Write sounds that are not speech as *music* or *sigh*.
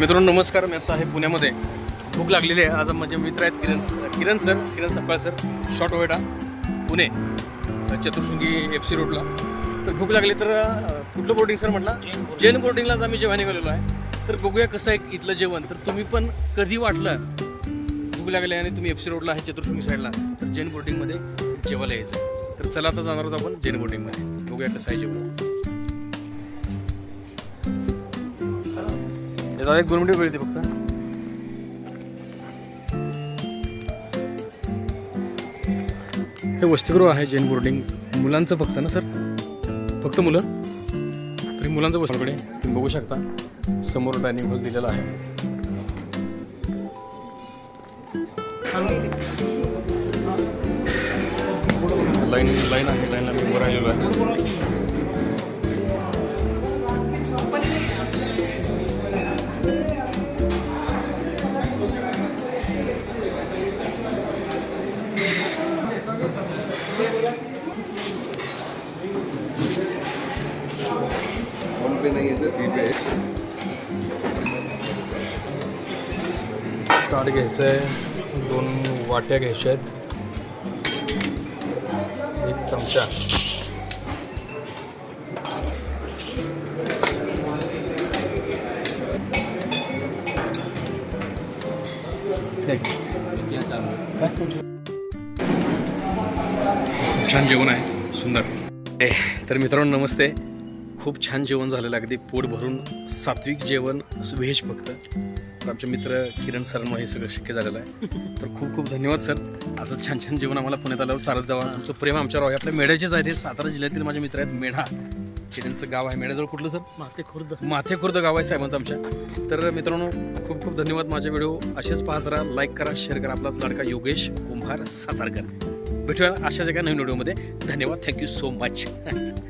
मित्रांनो नमस्कार. मी आता आहे पुण्यामध्ये. भूक लागलेली आहे. आज माझे मित्र आहेत किरण Kiran sir Kiran Sakal sir. Short वेटा Pune. Chaturshringi F C रोडला तर भूक लागली तर कुठलं बोर्डिंग सर म्हटलं? जैन बोर्डिंगलाच आम्ही जेव्हा निघालेलो आहे. तर बघूया कसं आहे इथलं जेवण. तर तुम्ही पण कधी वाटलं भूक लागली आणि तुम्ही एफ सी रोडला आहे चतुर्शृंगी साईडला तर जैन बोर्डिंगमध्ये जेवायला यायचं तर चला आता जाणार आहोत आपण जैन बोर्डिंगमध्ये बघूया कसं आहे जेवण. येतात एक दोन मिनिटं वेळ दे फक्त. हे वसतिगृह आहे जैन बोर्डिंग. मुलांचं फक्त ना सर? फक्त मुलं? तरी मुलांचं बसकडे तुम्ही बघू शकता समोर डायनिंग हॉल दिलेला आहे. लाईन लाईन आहे लाईनला मी उभं राहिलेलो आहे. पे नाही आहे तर पे ताट घ्यायचं आहे. दोन वाट्या घ्यायच्या आहेत. एक चमचा. छान जेवण आहे. सुंदर. ए, तर मित्रांनो नमस्ते. खूप छान जेवण झालेलं अगदी पोट भरून सात्विक जेवण व्हेज फक्त. तर आमचे मित्र किरण सरांमुळे हे सगळं शक्य झालेलं आहे. तर खूप खूप धन्यवाद सर. असं छान छान जेवण आम्हाला पुण्यात आल्यावर चालत जावा. तुमचं प्रेम आमच्यावर आहे. आपल्या मेढ्याचेच आहेत. हे सातारा जिल्ह्यातील माझे मित्र आहेत मेढा. किरणचं गाव आहे. मेढ्याजवळ कुठलं सर? माते खुर्द माथे खुर्द गाव आहे साहेबांचं आमच्या. तर मित्रांनो खूप खूप धन्यवाद माझे व्हिडिओ. असेच पाहत राहा लाईक करा शेअर करा. आपलाच लाडका योगेश कुंभार सातारकर. भेटूया अशाच एका नवीन व्हिडिओमध्ये. धन्यवाद. Thank you so much. *laughs*